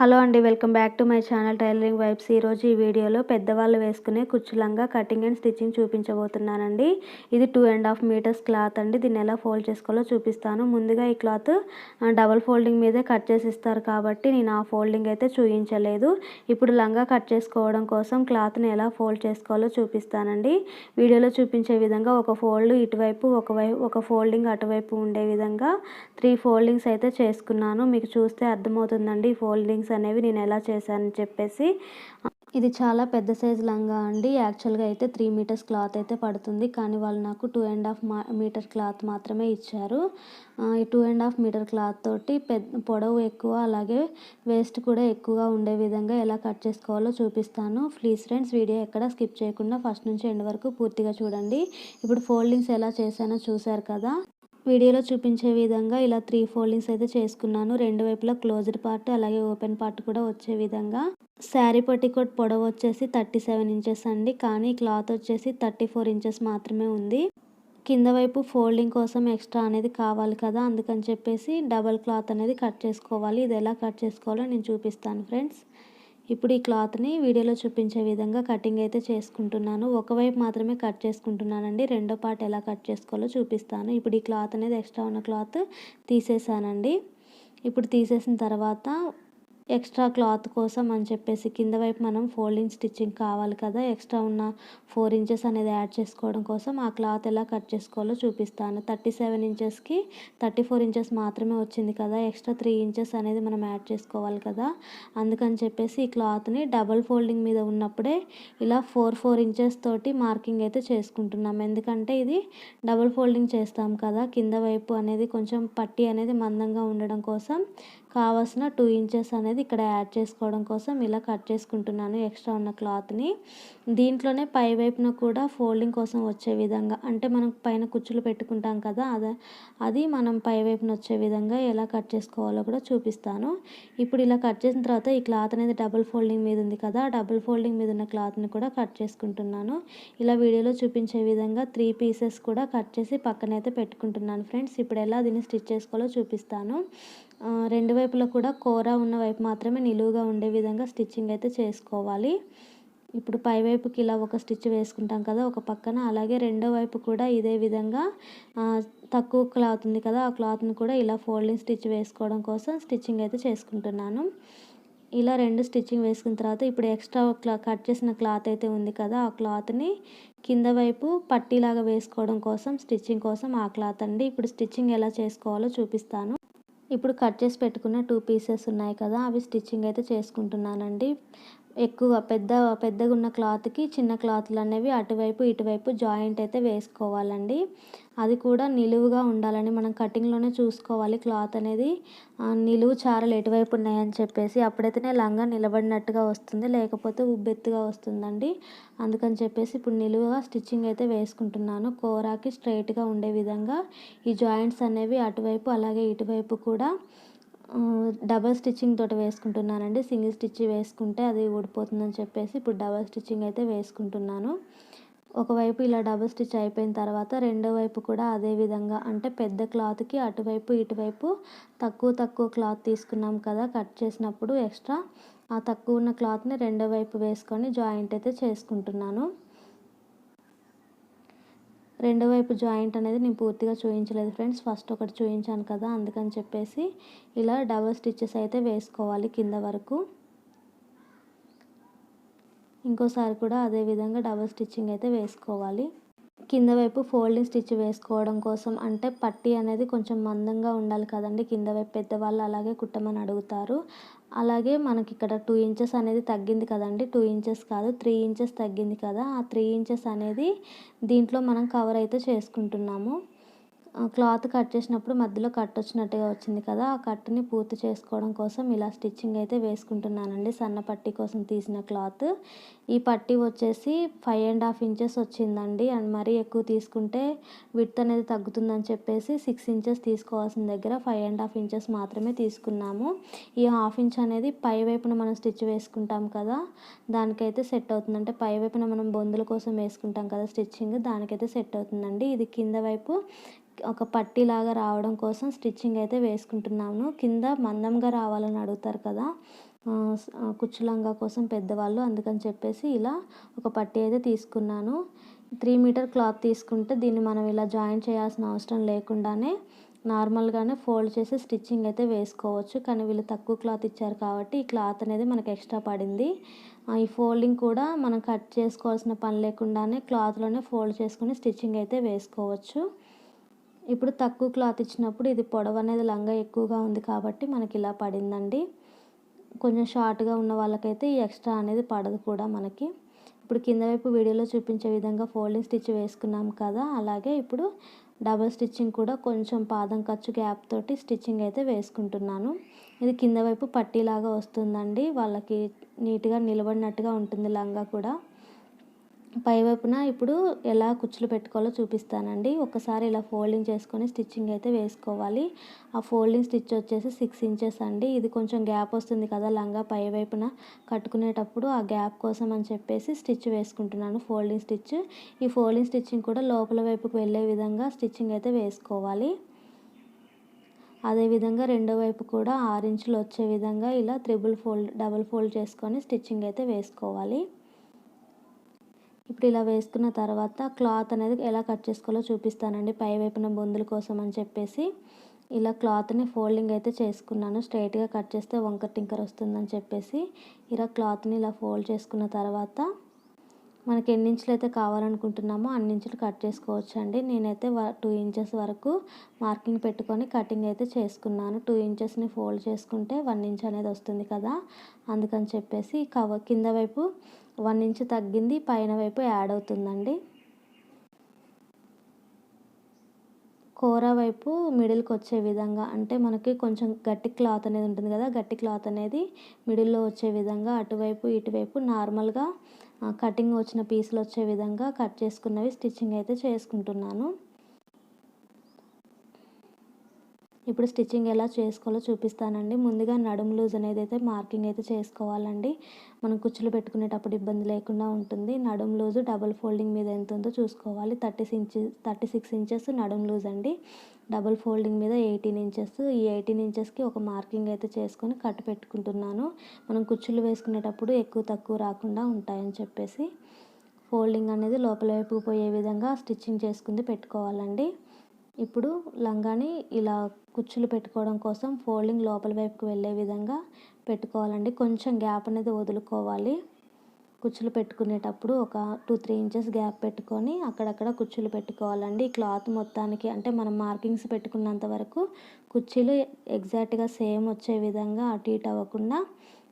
Hello అండి welcome back to my channel tailoring vibes. ఈరోజు ఈ వీడియోలో పెద్దవాళ్ళు వేసుకునే కుచ్చులంగా కటింగ్ అండ్ స్టిచ్చింగ్ చూపించబోతున్నానండి. ఇది two and half meters cloth అండి. దీన్ని ఎలా ఫోల్డ్ చేసుకోవాలో చూపిస్తాను. ముందుగా ఈ క్లాత్ డబల్ ఫోల్డింగ్ మీదే కట్ చేసి ఇస్తారు కాబట్టి నేను ఆ ఫోల్డింగ్ అయితే చూపించలేదు ఇప్పుడు లంగా కట్ చేసుకోవడం కోసం క్లాత్ని ఎలా ఫోల్డ్ చేసుకోవాలో చూపిస్తానండి. వీడియోలో చూపించే విధంగా ఒక ఫోల్డ్ ఇటువైపు ఒకవైపు ఒక ఫోల్డింగ్ అటువైపు ఉండే విధంగా త్రీ ఫోల్డింగ్స్ అయితే చేసుకున్నాను. మీకు చూస్తే అర్థమవుతుందండి ఈ ఫోల్డింగ్స్ అనేవి నేను ఎలా చేశానని చెప్పేసి ఇది చాలా పెద్ద సైజ్ లంగా అండి. యాక్చువల్గా అయితే త్రీ మీటర్స్ క్లాత్ అయితే పడుతుంది. కానీ వాళ్ళు నాకు two and half meter cloth మాత్రమే ఇచ్చారు. ఈ two and half meter cloth తోటి పెద్ద పొడవు ఎక్కువ అలాగే వేస్ట్ కూడా ఎక్కువగా ఉండే విధంగా ఎలా కట్ చేసుకోవాలో చూపిస్తాను. ప్లీజ్ ఫ్రెండ్స్ వీడియో ఎక్కడ స్కిప్ చేయకుండా ఫస్ట్ నుంచి ఎండ్ వరకు పూర్తిగా చూడండి. ఇప్పుడు ఫోల్డింగ్స్ ఎలా చేశానో చూశారు కదా. వీడియోలో చూపించే విధంగా ఇలా త్రీ ఫోల్డింగ్స్ అయితే చేసుకున్నాను. రెండు వైపులా క్లోజ్డ్ పార్ట్ అలాగే ఓపెన్ పార్ట్ కూడా వచ్చే విధంగా. శారీ పట్టికోట్ పొడవు వచ్చేసి థర్టీ సెవెన్ ఇంచెస్ అండి. కానీ క్లాత్ వచ్చేసి థర్టీ ఫోర్ ఇంచెస్ మాత్రమే ఉంది. కింద వైపు ఫోల్డింగ్ కోసం ఎక్స్ట్రా అనేది కావాలి కదా. అందుకని చెప్పేసి డబల్ క్లాత్ అనేది కట్ చేసుకోవాలి. ఇది ఎలా కట్ చేసుకోవాలో నేను చూపిస్తాను ఫ్రెండ్స్. ఇప్పుడు ఈ క్లాత్ని వీడియోలో చూపించే విధంగా కటింగ్ అయితే చేసుకుంటున్నాను. ఒకవైపు మాత్రమే కట్ చేసుకుంటున్నానండి. రెండో పార్ట్ ఎలా కట్ చేసుకోవాలో చూపిస్తాను. ఇప్పుడు ఈ క్లాత్ అనేది ఎక్స్ట్రా ఉన్న క్లాత్ తీసేసానండి. ఇప్పుడు తీసేసిన తర్వాత ఎక్స్ట్రా క్లాత్ కోసం అని చెప్పేసి కింద వైపు మనం ఫోల్డింగ్ స్టిచ్చింగ్ కావాలి కదా. ఎక్స్ట్రా ఉన్న ఫోర్ ఇంచెస్ అనేది యాడ్ చేసుకోవడం కోసం ఆ క్లాత్ ఎలా కట్ చేసుకోవాలో చూపిస్తాను. థర్టీ సెవెన్ ఇంచెస్కి థర్టీ ఫోర్ ఇంచెస్ మాత్రమే వచ్చింది కదా. ఎక్స్ట్రా త్రీ ఇంచెస్ అనేది మనం యాడ్ చేసుకోవాలి కదా. అందుకని చెప్పేసి ఈ క్లాత్ని డబల్ ఫోల్డింగ్ మీద ఉన్నప్పుడే ఇలా ఫోర్ ఫోర్ ఇంచెస్ తోటి మార్కింగ్ అయితే చేసుకుంటున్నాం. ఎందుకంటే ఇది డబల్ ఫోల్డింగ్ చేస్తాం కదా. కింద వైపు అనేది కొంచెం పట్టి అనేది మందంగా ఉండడం కోసం కావాల్సిన టూ ఇంచెస్ అనేది ఇక్కడ యాడ్ చేసుకోవడం కోసం ఇలా కట్ చేసుకుంటున్నాను ఎక్స్ట్రా ఉన్న క్లాత్ని దీంట్లోనే పై వైపున కూడా ఫోల్డింగ్ కోసం వచ్చే విధంగా అంటే మనం పైన కుచ్చులు పెట్టుకుంటాం కదా అదే అది మనం పై వైపున వచ్చే విధంగా ఎలా కట్ చేసుకోవాలో కూడా చూపిస్తాను. ఇప్పుడు ఇలా కట్ చేసిన తర్వాత ఈ క్లాత్ అనేది డబుల్ ఫోల్డింగ్ మీద ఉంది కదా డబుల్ ఫోల్డింగ్ మీద ఉన్న క్లాత్ని కూడా కట్ చేసుకుంటున్నాను. ఇలా వీడియోలో చూపించే విధంగా త్రీ పీసెస్ కూడా కట్ చేసి పక్కనైతే పెట్టుకుంటున్నాను ఫ్రెండ్స్. ఇప్పుడు ఎలా దీన్ని స్టిచ్ చేసుకోవాలో చూపిస్తాను. రెండు వైపులా కూడా కూర ఉన్న వైపు మాత్రమే నిలువుగా ఉండే విధంగా స్టిచ్చింగ్ అయితే చేసుకోవాలి. ఇప్పుడు పై వైపుకి ఇలా ఒక స్టిచ్ వేసుకుంటాం కదా ఒక పక్కన. అలాగే రెండో వైపు కూడా ఇదే విధంగా తక్కువ క్లాత్ ఉంది కదా ఆ క్లాత్ని కూడా ఇలా ఫోల్డింగ్ స్టిచ్ వేసుకోవడం కోసం స్టిచ్చింగ్ అయితే చేసుకుంటున్నాను. ఇలా రెండు స్టిచ్చింగ్ వేసుకున్న తర్వాత ఇప్పుడు ఎక్స్ట్రా క్లా కట్ చేసిన క్లాత్ అయితే ఉంది కదా ఆ క్లాత్ని కింద వైపు పట్టీలాగా వేసుకోవడం కోసం స్టిచ్చింగ్ కోసం ఆ క్లాత్ అండి. ఇప్పుడు స్టిచ్చింగ్ ఎలా చేసుకోవాలో చూపిస్తాను. ఇప్పుడు కట్ చేసి పెట్టుకున్న టూ పీసెస్ ఉన్నాయి కదా అవి స్టిచ్చింగ్ అయితే చేసుకుంటున్నానండి. ఎక్కువ పెద్ద పెద్దగా ఉన్న క్లాత్కి చిన్న క్లాత్లు అనేవి అటువైపు ఇటువైపు జాయింట్ అయితే వేసుకోవాలండి. అది కూడా నిలువుగా ఉండాలని మనం కటింగ్లోనే చూసుకోవాలి. క్లాత్ అనేది నిలువు చారలు ఎటువైపు ఉన్నాయని చెప్పేసి అప్పుడైతేనే లంగా నిలబడినట్టుగా వస్తుంది. లేకపోతే ఉబ్బెత్తుగా వస్తుందండి. అందుకని చెప్పేసి ఇప్పుడు నిలువుగా స్టిచ్చింగ్ అయితే వేసుకుంటున్నాను. కోరాకి స్ట్రైట్గా ఉండే విధంగా ఈ జాయింట్స్ అనేవి అటువైపు అలాగే ఇటువైపు కూడా డబల్ స్టిచ్చింగ్ తోటి వేసుకుంటున్నానండి. సింగిల్ స్టిచ్ వేసుకుంటే అది ఊడిపోతుందని చెప్పేసి ఇప్పుడు డబల్ స్టిచ్చింగ్ అయితే వేసుకుంటున్నాను. ఒకవైపు ఇలా డబుల్ స్టిచ్ అయిపోయిన తర్వాత రెండో వైపు కూడా అదే విధంగా అంటే పెద్ద క్లాత్కి అటువైపు ఇటువైపు తక్కువ తక్కువ క్లాత్ తీసుకున్నాం కదా కట్ చేసినప్పుడు ఎక్స్ట్రా ఆ తక్కువ ఉన్న క్లాత్ని రెండో వైపు వేసుకొని జాయింట్ అయితే చేసుకుంటున్నాను. రెండో వైపు జాయింట్ అనేది నేను పూర్తిగా చూపించలేదు ఫ్రెండ్స్. ఫస్ట్ ఒకటి చూపించాను కదా అందుకని చెప్పేసి ఇలా డబల్ స్టిచ్చెస్ అయితే వేసుకోవాలి కింద వరకు. ఇంకోసారి కూడా అదే విధంగా డబల్ స్టిచ్చింగ్ అయితే వేసుకోవాలి. కింద వైపు ఫోల్డింగ్ స్టిచ్ వేసుకోవడం కోసం అంటే పట్టీ అనేది కొంచెం మందంగా ఉండాలి కదండి. కింద వైపు పెద్దవాళ్ళు అలాగే కుట్టమని అడుగుతారు. అలాగే మనకి ఇక్కడ టూ ఇంచెస్ అనేది తగ్గింది కదండి. టూ ఇంచెస్ కాదు త్రీ ఇంచెస్ తగ్గింది కదా. ఆ త్రీ ఇంచెస్ అనేది దీంట్లో మనం కవర్ అయితే చేసుకుంటున్నాము. క్లాత్ కట్ చేసినప్పుడు మధ్యలో కట్ వచ్చినట్టుగా వచ్చింది కదా ఆ కట్ని పూర్తి చేసుకోవడం కోసం ఇలా స్టిచ్చింగ్ అయితే వేసుకుంటున్నానండి సన్న పట్టీ కోసం తీసిన క్లాత్. ఈ పట్టీ వచ్చేసి ఫైవ్ అండ్ హాఫ్ ఇంచెస్ వచ్చిందండి అండ్ మరీ ఎక్కువ తీసుకుంటే విత్ అనేది తగ్గుతుందని చెప్పేసి సిక్స్ ఇంచెస్ తీసుకోవాల్సిన దగ్గర ఫైవ్ అండ్ హాఫ్ ఇంచెస్ మాత్రమే తీసుకున్నాము. ఈ హాఫ్ ఇంచ్ అనేది పై వైపున మనం స్టిచ్ వేసుకుంటాం కదా దానికైతే సెట్ అవుతుంది అంటే పై వైపున మనం బొందుల కోసం వేసుకుంటాం కదా స్టిచ్చింగ్ దానికైతే సెట్ అవుతుందండి. ఇది కింద వైపు ఒక పట్టీలాగా రావడం కోసం స్టిచ్చింగ్ అయితే వేసుకుంటున్నాను. కింద మందంగా రావాలని అడుగుతారు కదా. కుచ్చులంగా కోసం పెద్దవాళ్ళు అందుకని చెప్పేసి ఇలా ఒక పట్టీ అయితే తీసుకున్నాను. త్రీ మీటర్ క్లాత్ తీసుకుంటే దీన్ని మనం ఇలా జాయిన్ చేయాల్సిన అవసరం లేకుండానే నార్మల్గానే ఫోల్డ్ చేసి స్టిచ్చింగ్ అయితే వేసుకోవచ్చు. కానీ వీళ్ళు తక్కువ క్లాత్ ఇచ్చారు కాబట్టి ఈ క్లాత్ అనేది మనకు ఎక్స్ట్రా పడింది. ఈ ఫోల్డింగ్ కూడా మనం కట్ చేసుకోవాల్సిన పని లేకుండానే క్లాత్లోనే ఫోల్డ్ చేసుకుని స్టిచ్చింగ్ అయితే వేసుకోవచ్చు. ఇప్పుడు తక్కువ క్లాత్ ఇచ్చినప్పుడు ఇది పొడవు అనేది లంగా ఎక్కువగా ఉంది కాబట్టి మనకి ఇలా పడిందండి. కొంచెం షార్ట్గా ఉన్న వాళ్ళకైతే ఈ ఎక్స్ట్రా అనేది పడదు కూడా మనకి. ఇప్పుడు కింద వైపు వీడియోలో చూపించే విధంగా ఫోల్డింగ్ స్టిచ్ వేసుకున్నాం కదా అలాగే ఇప్పుడు డబల్ స్టిచ్చింగ్ కూడా కొంచెం పాదం ఖర్చు గ్యాప్ తోటి స్టిచ్చింగ్ అయితే వేసుకుంటున్నాను. ఇది కింద వైపు పట్టీలాగా వస్తుందండి. వాళ్ళకి నీట్గా నిలబడినట్టుగా ఉంటుంది లంగా కూడా. పైవైపున ఇప్పుడు ఎలా కుచ్చులు పెట్టుకోవాలో చూపిస్తానండి. ఒకసారి ఇలా ఫోల్డింగ్ చేసుకొని స్టిచ్చింగ్ అయితే వేసుకోవాలి. ఆ ఫోల్డింగ్ స్టిచ్ వచ్చేసి సిక్స్ ఇంచెస్ అండి. ఇది కొంచెం గ్యాప్ వస్తుంది కదా లంగా పైవైపున కట్టుకునేటప్పుడు ఆ గ్యాప్ కోసం అని చెప్పేసి స్టిచ్ వేసుకుంటున్నాను ఫోల్డింగ్ స్టిచ్. ఈ ఫోల్డింగ్ స్టిచ్చింగ్ కూడా లోపల వైపుకు వెళ్ళే విధంగా స్టిచ్చింగ్ అయితే వేసుకోవాలి. అదేవిధంగా రెండో వైపు కూడా ఆరు ఇంచులు వచ్చే విధంగా ఇలా త్రిబుల్ ఫోల్డ్ డబుల్ ఫోల్డ్ చేసుకొని స్టిచ్చింగ్ అయితే వేసుకోవాలి. ఇప్పుడు ఇలా వేసుకున్న తర్వాత క్లాత్ అనేది ఎలా కట్ చేసుకోవాలో చూపిస్తానండి. పై వైపున బొందుల కోసం అని చెప్పేసి ఇలా క్లాత్ని ఫోల్డింగ్ అయితే చేసుకున్నాను. స్ట్రైట్గా కట్ చేస్తే వంకర్ టింకర్ వస్తుందని చెప్పేసి ఇలా క్లాత్ని ఇలా ఫోల్డ్ చేసుకున్న తర్వాత మనకి ఎన్ని ఇంచులు అయితే కావాలనుకుంటున్నామో అన్ని ఇంచులు కట్ చేసుకోవచ్చు అండి నేనైతే టూ ఇంచెస్ వరకు మార్కింగ్ పెట్టుకొని కటింగ్ అయితే చేసుకున్నాను. టూ ఇంచెస్ని ఫోల్డ్ చేసుకుంటే వన్ ఇంచ్ అనేది వస్తుంది కదా. అందుకని చెప్పేసి కవర్ కింద వైపు వన్ ఇంచ్ తగ్గింది పైన వైపు యాడ్ అవుతుందండి. కూర వైపు మిడిల్కి వచ్చే విధంగా అంటే మనకి కొంచెం గట్టి క్లాత్ అనేది ఉంటుంది కదా గట్టి క్లాత్ అనేది మిడిల్లో వచ్చే విధంగా అటువైపు ఇటువైపు నార్మల్గా కటింగ్ వచ్చిన పీసులు వచ్చే విధంగా కట్ చేసుకున్నవి స్టిచ్చింగ్ అయితే చేసుకుంటున్నాను. ఇప్పుడు స్టిచ్చింగ్ ఎలా చేసుకోవాలో చూపిస్తానండి. ముందుగా నడుము లూజ్ అనేది అయితే మార్కింగ్ అయితే చేసుకోవాలండి. మనం కుచ్చులు పెట్టుకునేటప్పుడు ఇబ్బంది లేకుండా ఉంటుంది. నడుము లూజు డబుల్ ఫోల్డింగ్ మీద ఎంత ఉందో చూసుకోవాలి. Thirty inches thirty six inches నడుము లూజ్ అండి. డబుల్ ఫోల్డింగ్ మీద ఎయిటీన్ ఇంచెస్. ఈ ఎయిటీన్ ఇంచెస్కి ఒక మార్కింగ్ అయితే చేసుకొని కట్ పెట్టుకుంటున్నాను. మనం కుచ్చులు వేసుకునేటప్పుడు ఎక్కువ తక్కువ రాకుండా ఉంటాయని చెప్పేసి. ఫోల్డింగ్ అనేది లోపల వైపు పోయే విధంగా స్టిచ్చింగ్ చేసుకుంది పెట్టుకోవాలండి. ఇప్పుడు లంగాని ఇలా కుచ్చులు పెట్టుకోవడం కోసం ఫోల్డింగ్ లోపల వైపుకి వెళ్ళే విధంగా పెట్టుకోవాలండి. కొంచెం గ్యాప్ అనేది వదులుకోవాలి. కుచ్చులు పెట్టుకునేటప్పుడు ఒక టూ త్రీ ఇంచెస్ గ్యాప్ పెట్టుకొని అక్కడక్కడ కుచ్చులు పెట్టుకోవాలండి. ఈ క్లాత్ మొత్తానికి అంటే మనం మార్కింగ్స్ పెట్టుకున్నంత వరకు కుర్చీలు ఎగ్జాక్ట్గా సేమ్ వచ్చే విధంగా అటు ఇటు అవ్వకుండా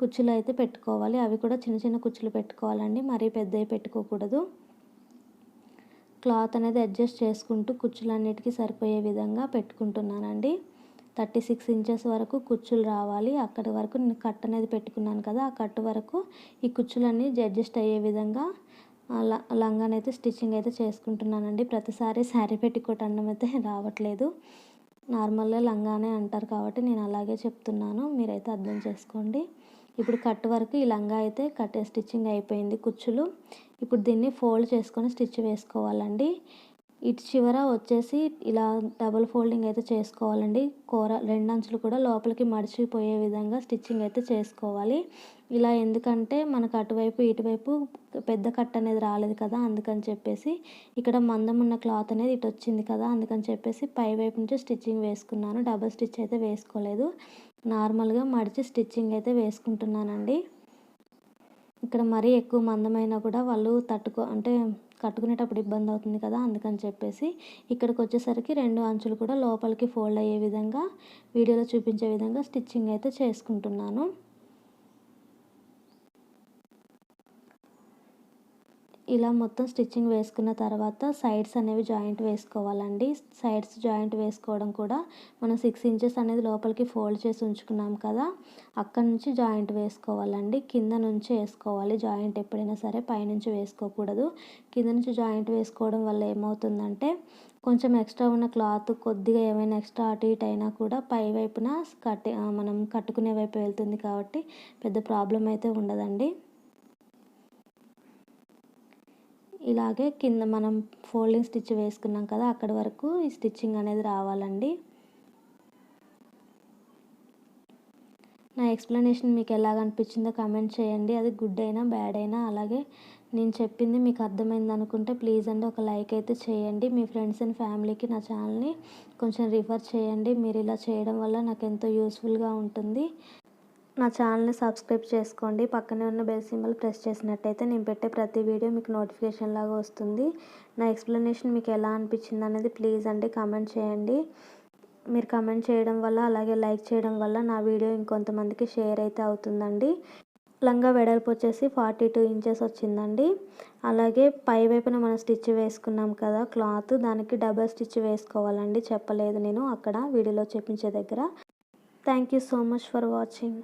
కుచ్చులు అయితే పెట్టుకోవాలి. అవి కూడా చిన్న చిన్న కుచ్చులు పెట్టుకోవాలండి. మరీ పెద్దవి పెట్టుకోకూడదు. క్లాత్ అనేది అడ్జస్ట్ చేసుకుంటూ కుచ్చులన్నిటికీ సరిపోయే విధంగా పెట్టుకుంటున్నానండి. థర్టీ సిక్స్ ఇంచెస్ వరకు కుచ్చులు రావాలి. అక్కడి వరకు నేను కట్ అనేది పెట్టుకున్నాను కదా ఆ కట్ వరకు ఈ కుచ్చులన్నీ అడ్జస్ట్ అయ్యే విధంగా లంగానైతే స్టిచ్చింగ్ అయితే చేసుకుంటున్నానండి. ప్రతిసారి శారీ పెట్టుకోవటం అన్నం అయితే రావట్లేదు. నార్మల్గా లంగానే అంటారు కాబట్టి నేను అలాగే చెప్తున్నాను. మీరైతే అర్థం చేసుకోండి. ఇప్పుడు కట్ వరకు ఈ లంగా అయితే కట్ స్టిచ్చింగ్ అయిపోయింది కుచ్చులు. ఇప్పుడు దీన్ని ఫోల్డ్ చేసుకొని స్టిచ్ వేసుకోవాలండి. ఇటు చివర వచ్చేసి ఇలా డబుల్ ఫోల్డింగ్ అయితే చేసుకోవాలండి. కూర రెండు అంచులు కూడా లోపలికి మడిచిపోయే విధంగా స్టిచ్చింగ్ అయితే చేసుకోవాలి. ఇలా ఎందుకంటే మనకు అటువైపు ఇటువైపు పెద్ద కట్ అనేది రాలేదు కదా అందుకని చెప్పేసి ఇక్కడ మందం ఉన్న క్లాత్ అనేది ఇటు వచ్చింది కదా అందుకని చెప్పేసి పై వైపు నుంచి స్టిచ్చింగ్ వేసుకున్నాను. డబల్ స్టిచ్ అయితే వేసుకోలేదు. నార్మల్గా మడిచి స్టిచ్చింగ్ అయితే వేసుకుంటున్నానండి. ఇక్కడ మరీ ఎక్కువ మందమైనా కూడా వాళ్ళు తట్టుకో అంటే కట్టుకునేటప్పుడు ఇబ్బంది అవుతుంది కదా అందుకని చెప్పేసి ఇక్కడికి వచ్చేసరికి రెండు అంచులు కూడా లోపలికి ఫోల్డ్ అయ్యే విధంగా వీడియోలో చూపించే విధంగా స్టిచ్చింగ్ అయితే చేసుకుంటున్నాను. ఇలా మొత్తం స్టిచ్చింగ్ వేసుకున్న తర్వాత సైడ్స్ అనేవి జాయింట్ వేసుకోవాలండి. సైడ్స్ జాయింట్ వేసుకోవడం కూడా మనం సిక్స్ ఇంచెస్ అనేది లోపలికి ఫోల్డ్ చేసి ఉంచుకున్నాం కదా అక్కడ నుంచి జాయింట్ వేసుకోవాలండి. కింద నుంచి వేసుకోవాలి. జాయింట్ ఎప్పుడైనా సరే పైనుంచి వేసుకోకూడదు. కింద నుంచి జాయింట్ వేసుకోవడం వల్ల ఏమవుతుందంటే కొంచెం ఎక్స్ట్రా ఉన్న క్లాత్ కొద్దిగా ఏమైనా ఎక్స్ట్రా అటు ఇటు అయినా కూడా పై వైపున కట్టి మనం కట్టుకునే వైపు వెళ్తుంది కాబట్టి పెద్ద ప్రాబ్లం అయితే ఉండదండి. ఇలాగే కింద మనం ఫోల్డింగ్ స్టిచ్ వేసుకున్నాం కదా అక్కడి వరకు ఈ స్టిచ్చింగ్ అనేది రావాలండి. నా ఎక్స్ప్లెనేషన్ మీకు ఎలాగ అనిపించిందో కమెంట్ చేయండి. అది గుడ్ అయినా బ్యాడ్ అయినా అలాగే నేను చెప్పింది మీకు అర్థమైంది అనుకుంటే ప్లీజ్ అండి ఒక లైక్ అయితే చేయండి. మీ ఫ్రెండ్స్ అండ్ ఫ్యామిలీకి నా ఛానల్ని కొంచెం రిఫర్ చేయండి. మీరు ఇలా చేయడం వల్ల నాకు ఎంతో యూస్ఫుల్గా ఉంటుంది. నా ఛానల్ని సబ్స్క్రైబ్ చేసుకోండి. పక్కనే ఉన్న బెల్ సింబల్ ప్రెస్ చేసినట్టయితే నేను పెట్టే ప్రతి వీడియో మీకు నోటిఫికేషన్ లాగా వస్తుంది. నా ఎక్స్ప్లెనేషన్ మీకు ఎలా అనిపించింది అనేది ప్లీజ్ అండి కామెంట్ చేయండి. మీరు కమెంట్ చేయడం వల్ల అలాగే లైక్ చేయడం వల్ల నా వీడియో ఇంకొంతమందికి షేర్ అయితే అవుతుందండి. లంగా వెడల్పు వచ్చేసి ఫార్టీ టూ ఇంచెస్ వచ్చిందండి. అలాగే పై వైపున మనం స్టిచ్ వేసుకున్నాం కదా క్లాత్ దానికి డబల్ స్టిచ్ వేసుకోవాలండి. చెప్పలేదు నేను అక్కడ వీడియోలో చెప్పించే దగ్గర. Thank you so much for watching.